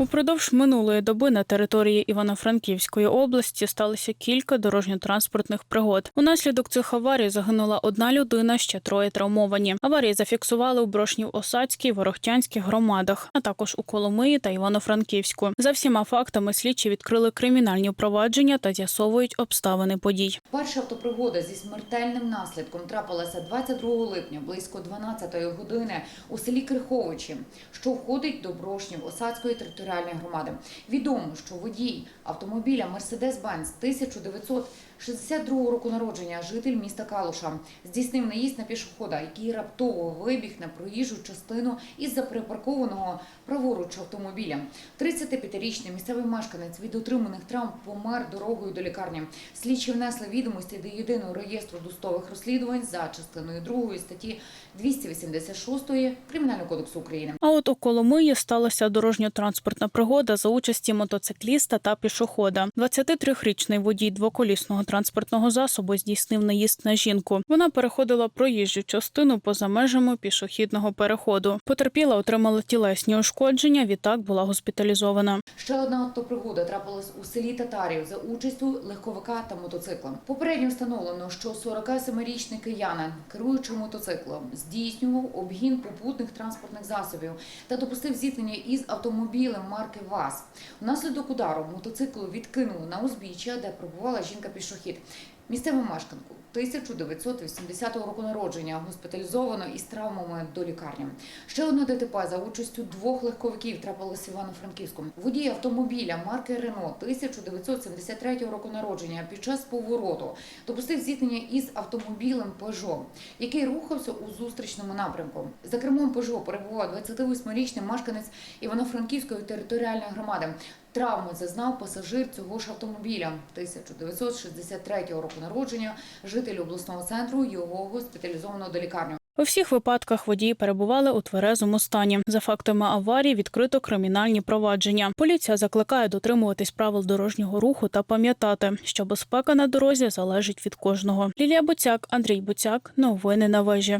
Упродовж минулої доби на території Івано-Франківської області сталося кілька дорожньо-транспортних пригод. Унаслідок цих аварій загинула одна людина, ще троє травмовані. Аварії зафіксували у Брошнів-Осадській, Ворохтянських громадах, а також у Коломиї та Івано-Франківську. За всіма фактами слідчі відкрили кримінальні провадження та з'ясовують обставини подій. Перша автопригода зі смертельним наслідком трапилася 22 липня близько 12 години у селі Криховичі, що входить до Брошнів Осадської територіальної громади. Відомо, що водій автомобіля Mercedes-Benz 1962 року народження, житель міста Калуша, здійснив наїзд на пішохода, який раптово вибіг на проїжджу частину із-за припаркованого праворуч автомобіля. 35-річний місцевий мешканець від отриманих травм помер дорогою до лікарні. Слідчі внесли відомості до єдиного реєстру досудових розслідувань за частиною 2 статті 286 Кримінального кодексу України. А от у Коломиї сталася дорожньо-транспортна пригода за участі мотоцикліста та пішохода. 23-річний водій двоколісного транспортного засобу здійснив наїзд на жінку. Вона переходила проїжджу частину поза межами пішохідного переходу. Потерпіла отримала тілесні ушкодження. Відтак була госпіталізована. Ще одна автопригода трапилась у селі Татарів за участю легковика та мотоцикла. Попередньо встановлено, що 47-річний киянин, керуючи мотоциклом, здійснював обгін попутних транспортних засобів та допустив зіткнення із автомобілем марки ВАЗ. Внаслідок удару мотоцикл відкинули на узбіччя, де пробувала жінка-пішохід. Місцеву мешканку 1980 року народження госпіталізовано із травмами до лікарні. Ще одне ДТП за участю двох легковиків трапилося в Івано-Франківську. Водій автомобіля марки Рено 1973 року народження під час повороту допустив зіткнення із автомобілем Peugeot, який рухався у зустрічному напрямку. За кермом Peugeot перебував 28-річний мешканець Івано-Франківської територіальної громади. Травми зазнав пасажир цього ж автомобіля 1963 року народження, житель обласного центру. Його госпіталізовано до лікарні. У всіх випадках водії перебували у тверезому стані. За фактами аварії відкрито кримінальні провадження. Поліція закликає дотримуватись правил дорожнього руху та пам'ятати, що безпека на дорозі залежить від кожного. Лілія Буцяк, Андрій Буцяк. Новини на вежі.